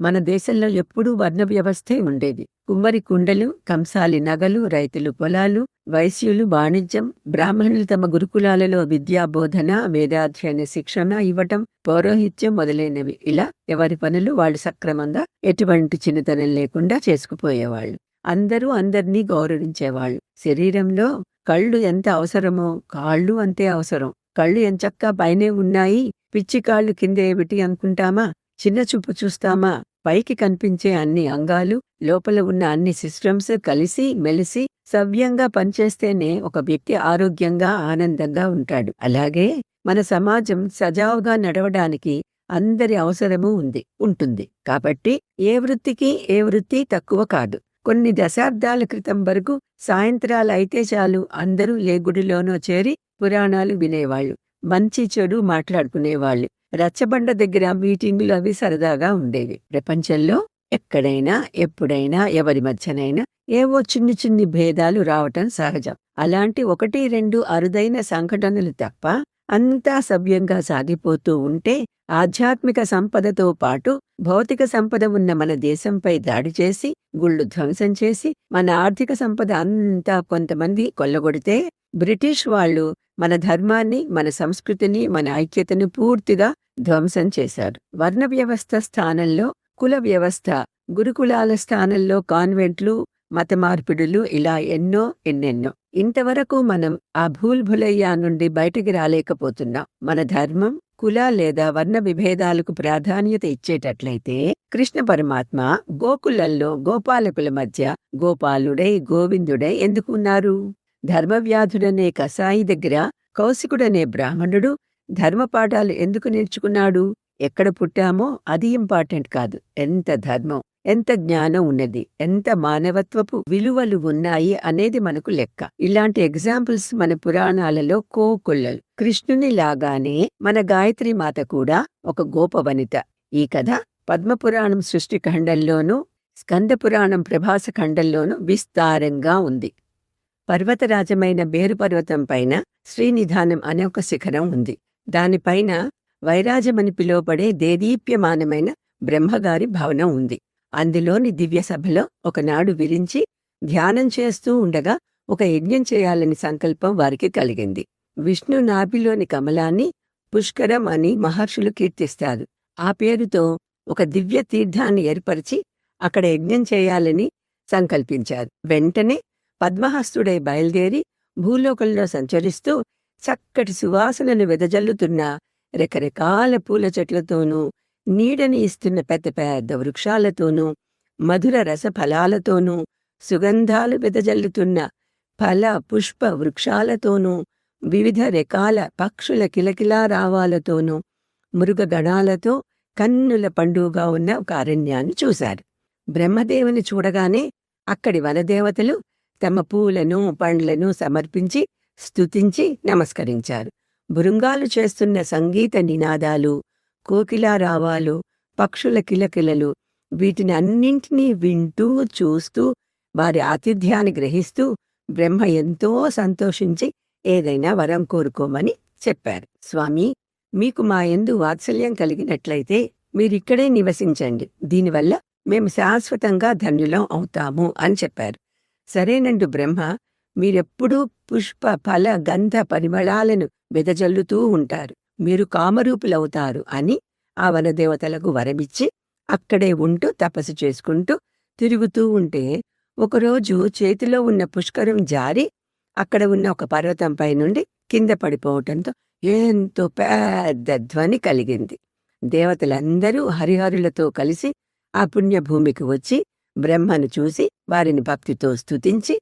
మన దేశంలో ఎప్పుడూ వర్ణ వ్యవస్థే ఉండేది. కుమ్మరి కుండలు కంసాలి నగలు రైతులు పొలాలు వైశ్యులు వాణిజ్యం బ్రాహ్మణులు తమ గురుకులాలలో విద్యా బోధన వేదాధ్యయన శిక్షణ ఇవ్వటం పౌరోహిత్యం మొదలైనవి. ఇలా ఎవరి పనులు వాళ్ళు సక్రమంగా ఎటువంటి చిన్నతనం లేకుండా చేసుకుపోయేవాళ్ళు. అందరూ అందరినీ గౌరవించేవాళ్ళు. శరీరంలో కళ్ళు ఎంత అవసరమో కాళ్ళు అంతే అవసరం. కళ్ళు ఎంచక్కా పైనే ఉన్నాయి. పిచ్చి కాళ్ళు కింద ఏమిటి అనుకుంటామా? చిన్న చూపు చూస్తామా? పైకి కనిపించే అన్ని అంగాలు లోపల ఉన్న అన్ని సిస్టమ్స్ కలిసి మెలిసి సవ్యంగా పనిచేస్తేనే ఒక వ్యక్తి ఆరోగ్యంగా ఆనందంగా ఉంటాడు. అలాగే మన సమాజం సజావుగా నడవడానికి అందరి అవసరము ఉంది ఉంటుంది. కాబట్టి ఏ వృత్తికి ఏ వృత్తి తక్కువ కాదు. కొన్ని దశాబ్దాల క్రితం వరకు సాయంత్రాలు అయితే చాలు అందరూ ఏ గుడిలోనో చేరి పురాణాలు వినేవాళ్ళు మంచి చెడు మాట్లాడుకునేవాళ్ళు. రచ్చబండ దగ్గర మీటింగులు అవి సరదాగా ఉండేవి. ప్రపంచంలో ఎక్కడైనా ఎప్పుడైనా ఎవరి మధ్యనైనా ఏవో చిన్ని చిన్ని భేదాలు రావటం సహజం. అలాంటి ఒకటి రెండు అరుదైన సంఘటనలు తప్ప అంతా సవ్యంగా సాగిపోతూ ఉంటే ఆధ్యాత్మిక సంపదతో పాటు భౌతిక సంపద ఉన్న మన దేశంపై దాడి చేసి గుళ్ళు ధ్వంసం చేసి మన ఆర్థిక సంపద అంతా కొంతమంది కొల్లగొడితే బ్రిటిష్ వాళ్ళు మన ధర్మాన్ని మన సంస్కృతిని మన ఐక్యతను పూర్తిగా ధ్వంసం చేశారు వర్ణ వ్యవస్థ స్థానంలో కుల వ్యవస్థ గురుకులాల స్థానంలో కాన్వెంట్లు మత మార్పిడులు ఇలా ఎన్నో ఎన్నెన్నో. ఇంతవరకు మనం ఆ భూల్భులయ్యా నుండి బయటికి రాలేకపోతున్నాం. మన ధర్మం కుల లేదా వర్ణ విభేదాలకు ప్రాధాన్యత ఇచ్చేటట్లయితే కృష్ణ పరమాత్మ గోకులల్లో గోపాలకుల మధ్య గోపాలుడై గోవిందుడై ఎందుకున్నారు ధర్మవ్యాధుడనే కసాయి దగ్గర కౌశికుడనే బ్రాహ్మణుడు ధర్మపాఠాలు ఎందుకు నేర్చుకున్నాడు? ఎక్కడ పుట్టామో అది ఇంపార్టెంట్ కాదు. ఎంత ధర్మం ఎంత జ్ఞానం ఉన్నది ఎంత మానవత్వపు విలువలు ఉన్నాయి అనేది మనకు లెక్క. ఇలాంటి ఎగ్జాంపుల్స్ మన పురాణాలలో కోకొల్లలు కృష్ణుని లాగానే మన గాయత్రి మాత కూడా ఒక గోపవనిత ఈ కథ పద్మపురాణం సృష్టి స్కందపురాణం స్కంద ప్రభాస ఖండంలోనూ విస్తారంగా ఉంది. పర్వతరాజమైన బేరు పర్వతం పైన శ్రీనిధానం అనే ఒక శిఖరం ఉంది. దానిపైన వైరాజమని పిలువబడే దేదీప్యమానమైన బ్రహ్మగారి భవనం ఉంది. అందులోని దివ్య సభలో ఒకనాడు విరించి ధ్యానం చేస్తూ ఉండగా ఒక యజ్ఞం చేయాలని సంకల్పం వారికి కలిగింది. విష్ణు నాభిలోని కమలాన్ని పుష్కరం అని మహర్షులు కీర్తిస్తారు. ఆ పేరుతో ఒక దివ్య తీర్థాన్ని ఏర్పరిచి అక్కడ యజ్ఞం చేయాలని సంకల్పించారు. వెంటనే పద్మహస్తుడై బయలుదేరి భూలోకంలో సంచరిస్తూ చక్కటి సువాసనను వెదజల్లుతున్న రకరకాల పూల చెట్లతోనూ నీడని ఇస్తున్న పెద్ద పెద్ద వృక్షాలతోనూ మధుర రసఫలాలతోనూ సుగంధాలు వెదజల్లుతున్న ఫల పుష్ప వృక్షాలతోనూ వివిధ రకాల పక్షుల కిలకిలా రావాలతోనూ మృగగణాలతో కన్నుల పండుగగా ఉన్న ఒక అరణ్యాన్ని చూశారు. బ్రహ్మదేవుని చూడగానే అక్కడి వనదేవతలు తమ పూలను పండ్లను సమర్పించి స్తుతించి నమస్కరించారు. బృంగాలు చేస్తున్న సంగీత నినాదాలు కోకిలారావాలు పక్షుల కిలకిలలు వీటిని అన్నింటినీ వింటూ చూస్తూ వారి ఆతిథ్యాన్ని గ్రహిస్తూ బ్రహ్మ ఎంతో సంతోషించి ఏదైనా వరం కోరుకోమని చెప్పారు. స్వామి మీకు మా ఎందు వాత్సల్యం కలిగినట్లయితే మీరిక్కడే నివసించండి. దీనివల్ల మేము శాశ్వతంగా ధన్యులం అవుతాము అని చెప్పారు. సరేనండు బ్రహ్మ. మీరెప్పుడూ పుష్ప ఫల గంధ పరిమళాలను వెదజల్లుతూ ఉంటారు. మీరు కామరూపులవుతారు అని ఆ వనదేవతలకు వరమిచ్చి అక్కడే ఉంటూ తపస్సు చేసుకుంటూ తిరుగుతూ ఉంటే ఒకరోజు చేతిలో ఉన్న పుష్కరం జారి అక్కడ ఉన్న ఒక పర్వతంపై నుండి కింద పడిపోవటంతో ఎంతో పెద్ద ధ్వని కలిగింది. దేవతలందరూ హరిహరులతో కలిసి ఆ పుణ్యభూమికి వచ్చి బ్రహ్మను చూసి వారిని భక్తితో స్తుతించి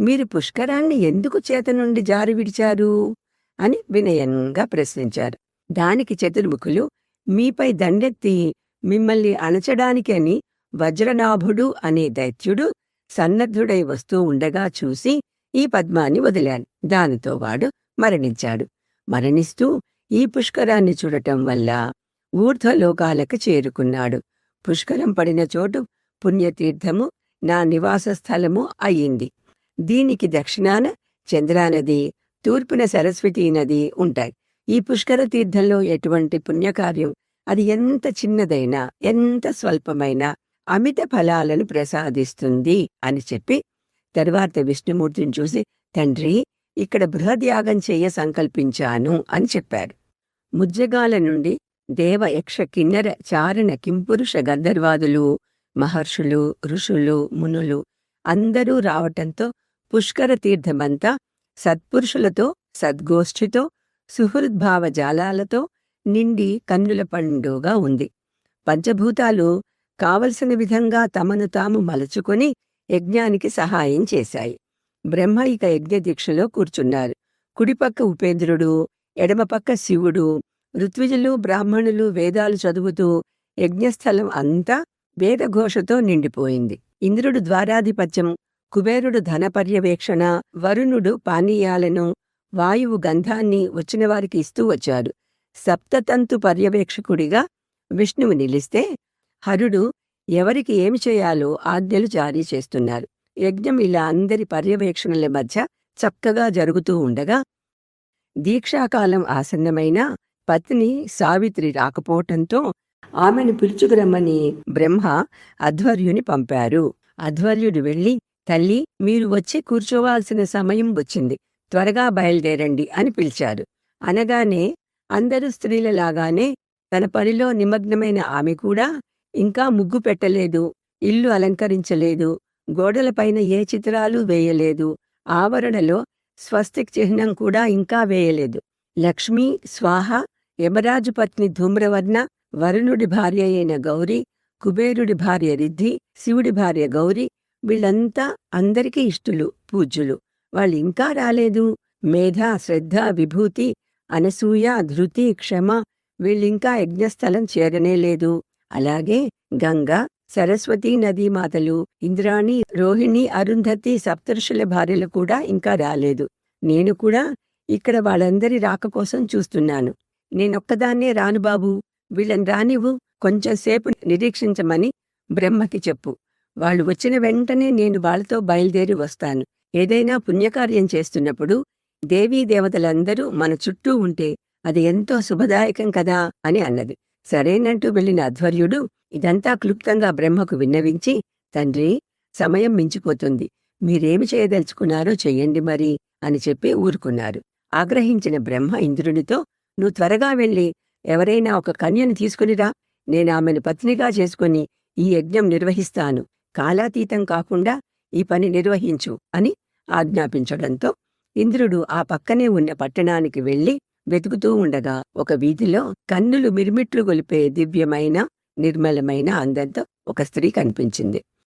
మీరు పుష్కరాన్ని ఎందుకు చేత నుండి జారి విడిచారు? అని వినయంగా ప్రశ్నించారు. దానికి చతుర్ముఖులు మీపై దండెత్తి మిమ్మల్ని అణచడానికని వజ్రనాభుడు అనే దైత్యుడు సన్నద్ధుడై వస్తూ ఉండగా చూసి ఈ పద్మాన్ని వదిలాను దానితో వాడు మరణించాడు. మరణిస్తూ ఈ పుష్కరాన్ని చూడటం వల్ల ఊర్ధ్వలోకాలకు చేరుకున్నాడు. పుష్కరం పడిన చోటు పుణ్యతీర్థము నా నివాస స్థలము అయ్యింది. దీనికి దక్షిణాన చంద్రానది తూర్పున సరస్వతీ నది ఉంటాయి. ఈ పుష్కర తీర్థంలో ఎటువంటి పుణ్యకార్యం? అది ఎంత చిన్నదైనా ఎంత స్వల్పమైనా అమిత ఫలాలను ప్రసాదిస్తుంది అని చెప్పి తరువాత విష్ణుమూర్తిని చూసి తండ్రి ఇక్కడ బృహద్యాగం చేయ సంకల్పించాను అని చెప్పారు. ముజ్జగాల నుండి దేవ యక్ష కిన్నెర చారణ కింపురుష గంధర్వాదులు మహర్షులు ఋషులు మునులు అందరూ రావటంతో పుష్కర తీర్థమంతా సత్పురుషులతో సద్గోష్ఠితో సుహృద్భావ జాలాలతో నిండి కన్నుల పండుగా ఉంది. పంచభూతాలు కావలసిన విధంగా తమను తాము మలచుకొని యజ్ఞానికి సహాయం చేశాయి. బ్రహ్మ ఇక యజ్ఞదీక్షలో కూర్చున్నారు. కుడిపక్క ఉపేంద్రుడు ఎడమపక్క శివుడు ఋత్విజులు బ్రాహ్మణులు వేదాలు చదువుతూ యజ్ఞస్థలం అంతా వేదఘోషతో నిండిపోయింది. ఇంద్రుడు ద్వారాధిపత్యం కుబేరుడు ధన పర్యవేక్షణ వరుణుడు పానీయాలను వాయువు గంధాన్ని వచ్చినవారికి ఇస్తూ వచ్చాడు. సప్తతంతు పర్యవేక్షకుడిగా విష్ణువు నిలిస్తే హరుడు ఎవరికి ఏమి చేయాలో ఆజ్ఞలు జారీ చేస్తున్నారు. యజ్ఞం ఇలా అందరి పర్యవేక్షణల మధ్య చక్కగా జరుగుతూ ఉండగా దీక్షాకాలం ఆసన్నమైన పత్ని సావిత్రి రాకపోవటంతో ఆమెను పిలుచుకురమ్మని బ్రహ్మ అధ్వర్యుని పంపారు. అధ్వర్యుడు వెళ్ళి తల్లి మీరు వచ్చి కూర్చోవాల్సిన సమయం వచ్చింది. త్వరగా బయలుదేరండి అని పిలిచారు అనగానే అందరూ స్త్రీలలాగానే తన పనిలో నిమగ్నమైన ఆమె కూడా ఇంకా ముగ్గు పెట్టలేదు ఇల్లు అలంకరించలేదు గోడలపైన ఏ చిత్రాలు వేయలేదు ఆవరణలో స్వస్తిక్ చిహ్నం కూడా ఇంకా వేయలేదు. లక్ష్మీ స్వాహ యమరాజు పత్ని ధూమ్రవర్ణ వరుణుడి భార్య అయిన గౌరి కుబేరుడి భార్య రిద్ధి శివుడి భార్య గౌరి వీళ్ళంతా అందరికీ ఇష్టులు పూజ్యులు. వాళ్ళు ఇంకా రాలేదు. మేధ శ్రద్ధ విభూతి అనసూయ ధృతి క్షమ వీళ్ళింకా యజ్ఞస్థలం చేరనేలేదు అలాగే గంగ సరస్వతి నదీమాతలు ఇంద్రాణి రోహిణి అరుంధతి సప్తర్షుల భార్యలు కూడా ఇంకా రాలేదు. నేను కూడా ఇక్కడ వాళ్ళందరి రాక కోసం చూస్తున్నాను. నేనొక్కదాన్నే రాను బాబు. వీళ్ళని రానివ్వు కొంచెంసేపు నిరీక్షించమని బ్రహ్మకి చెప్పు. వాళ్ళు వచ్చిన వెంటనే నేను వాళ్ళతో బయలుదేరి వస్తాను. ఏదైనా పుణ్యకార్యం చేస్తున్నప్పుడు దేవీ దేవతలందరూ మన చుట్టూ ఉంటే అది ఎంతో శుభదాయకం కదా అని అన్నది. సరేనంటూ వెళ్ళిన అధ్వర్యుడు ఇదంతా క్లుప్తంగా బ్రహ్మకు విన్నవించి తండ్రి సమయం మించిపోతుంది. మీరేమి చేయదలుచుకున్నారో చెయ్యండి మరి అని చెప్పి ఊరుకున్నారు. ఆగ్రహించిన బ్రహ్మ ఇంద్రునితో నువ్వు త్వరగా వెళ్ళి ఎవరైనా ఒక కన్యను తీసుకునిరా నేను ఆమెను పత్నిగా చేసుకుని ఈ యజ్ఞం నిర్వహిస్తాను. కాలాతీతం కాకుండా ఈ పని నిర్వహించు అని ఆజ్ఞాపించడంతో ఇంద్రుడు ఆ పక్కనే ఉన్న పట్టణానికి వెళ్ళి వెతుకుతూ ఉండగా ఒక వీధిలో కన్నులు మిర్మిట్లు గొలిపే దివ్యమైన నిర్మలమైన అందంతో ఒక స్త్రీ కనిపించింది.